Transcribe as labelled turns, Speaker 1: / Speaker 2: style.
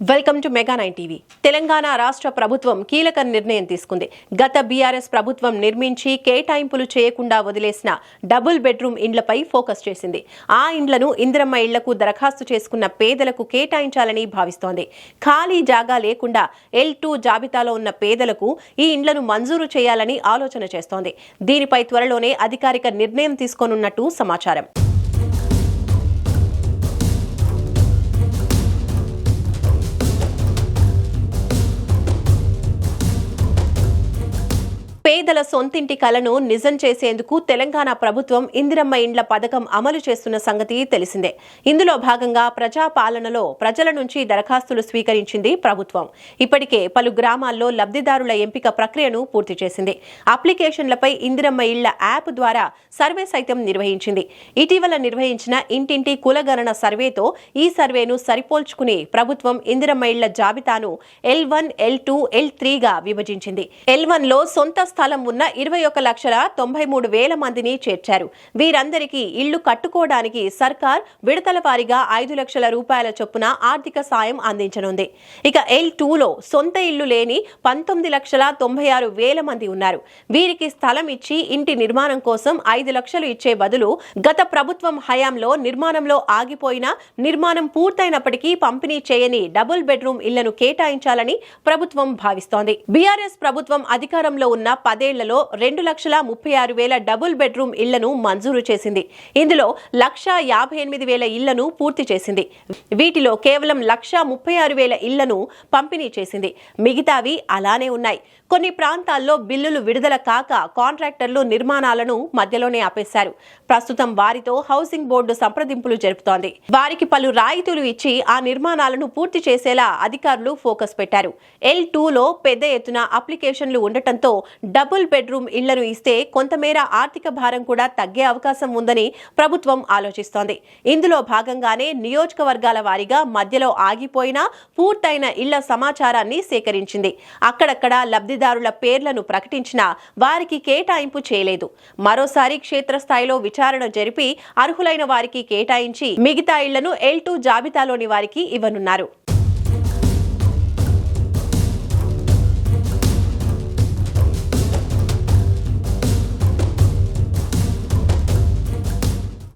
Speaker 1: Welcome to mega nine TV. Telangana రాష్ట్ర ప్రభుత్వం కీలక నిర్ణయం తీసుకుంది. గత బీఆర్ఎస్ ప్రభుత్వం నిర్మించి కేటాయింపులు చేయకుండా వదిలేసిన డబుల్ బెడ్రూమ్ ఇండ్లపై ఫోకస్ చేసింది. ఆ ఇండ్లను ఇందిరమ్మ ఇళ్ళకు దరఖాస్తు చేసుకున్న పేదలకు కేటాయించాలని భావిస్తోంది. ఖాళీ జాగా లేకుండా ఎల్ టూ జాబితాలో ఉన్న పేదలకు ఈ ఇండ్లను మంజూరు చేయాలని ఆలోచన చేస్తోంది. దీనిపై త్వరలోనే అధికారిక నిర్ణయం తీసుకోనున్నట్టు సమాచారం. పేదల సొంతింటి కలను నిజం చేసేందుకు తెలంగాణ ప్రభుత్వం ఇందిరమ్మ ఇండ్ల పథకం అమలు చేస్తున్న సంగతి తెలిసిందే. ఇందులో భాగంగా ప్రజాపాలనలో ప్రజల నుంచి దరఖాస్తులు స్వీకరించింది ప్రభుత్వం. ఇప్పటికే పలు గ్రామాల్లో లబ్ధిదారుల ఎంపిక ప్రక్రియను పూర్తి చేసింది. అప్లికేషన్లపై ఇందిరమ్మ ఇళ్ళ యాప్ ద్వారా సర్వే సైతం నిర్వహించింది. ఇటీవల నిర్వహించిన ఇంటింటి కులగణన సర్వేతో ఈ సర్వేను సరిపోల్చుకుని ప్రభుత్వం ఇందిరమ్మ ఇళ్ళ జాబితాను L one L two L త్రీగా విభజించింది. ఎల్ వన్లో సొంత స్థలం ఉన్న ఇరవై ఒక లక్షల తొంభై మూడు వేల మందిని చేర్చారు. వీరందరికీ ఇళ్ళు కట్టుకోవడానికి సర్కార్ విడతల వారీగా ఐదు లక్షల రూపాయల చొప్పున ఆర్థిక సాయం అందించనుంది. ఇక ఎల్ టూలో సొంత ఇల్లు లేని పంతొమ్మిది లక్షల తొంభై ఆరు వేల మంది ఉన్నారు. వీరికి స్థలం ఇచ్చి ఇంటి నిర్మాణం కోసం ఐదు లక్షలు ఇచ్చే బదులు గత ప్రభుత్వం హయాంలో నిర్మాణంలో ఆగిపోయిన నిర్మాణం పూర్తయినప్పటికీ పంపిణీ చేయని డబుల్ బెడ్రూమ్ ఇళ్ళను కేటాయించాలని ప్రభుత్వం భావిస్తోంది. బీఆర్ఎస్ ప్రభుత్వం అధికారంలో ఉన్న పదేళ్ళలో రెండు లక్షల ముప్పై ఆరు వేల డబుల్ బెడ్రూమ్ ఇళ్ళను మంజూరు చేసింది. ఇందులో లక్ష యాభై ఎనిమిది వేల ఇళ్ళను పూర్తి చేసింది. వీటిలో కేవలం లక్ష ముప్పై ఆరు వేల ఇళ్ళను పంపిణీ చేసింది. మిగతావి అలానే ఉన్నాయి. కొన్ని ప్రాంతాల్లో బిల్లులు విడుదల కాక కాంట్రాక్టర్లు నిర్మాణాలను మధ్యలోనే ఆపేశారు. ప్రస్తుతం వారితో హౌసింగ్ బోర్డు సంప్రదింపులు జరుపుతోంది. వారికి పలు రాయితీలు ఇచ్చి ఆ నిర్మాణాలను పూర్తి చేసేలా అధికారులు ఫోకస్ పెట్టారు. ఎల్ టూలో పెద్ద ఎత్తున అప్లికేషన్లు ఉండటంతో డబుల్ బెడ్రూమ్ ఇళ్ళను ఇస్తే కొంతమేర ఆర్థిక భారం కూడా తగ్గే అవకాశం ఉందని ప్రభుత్వం ఆలోచిస్తోంది. ఇందులో భాగంగానే నియోజకవర్గాల వారీగా మధ్యలో ఆగిపోయిన పూర్తయిన ఇళ్ళ సమాచారాన్ని సేకరించింది. అక్కడక్కడ లబ్ధిదారుల పేర్లను ప్రకటించినా వారికి కేటాయింపు చేయలేదు. మరోసారి క్షేత్రస్థాయిలో విచారణ జరిపి అర్హులైన వారికి కేటాయించి మిగతా ఇళ్ళను ఎల్ టూ జాబితాలోని వారికి ఇవ్వనున్నారు.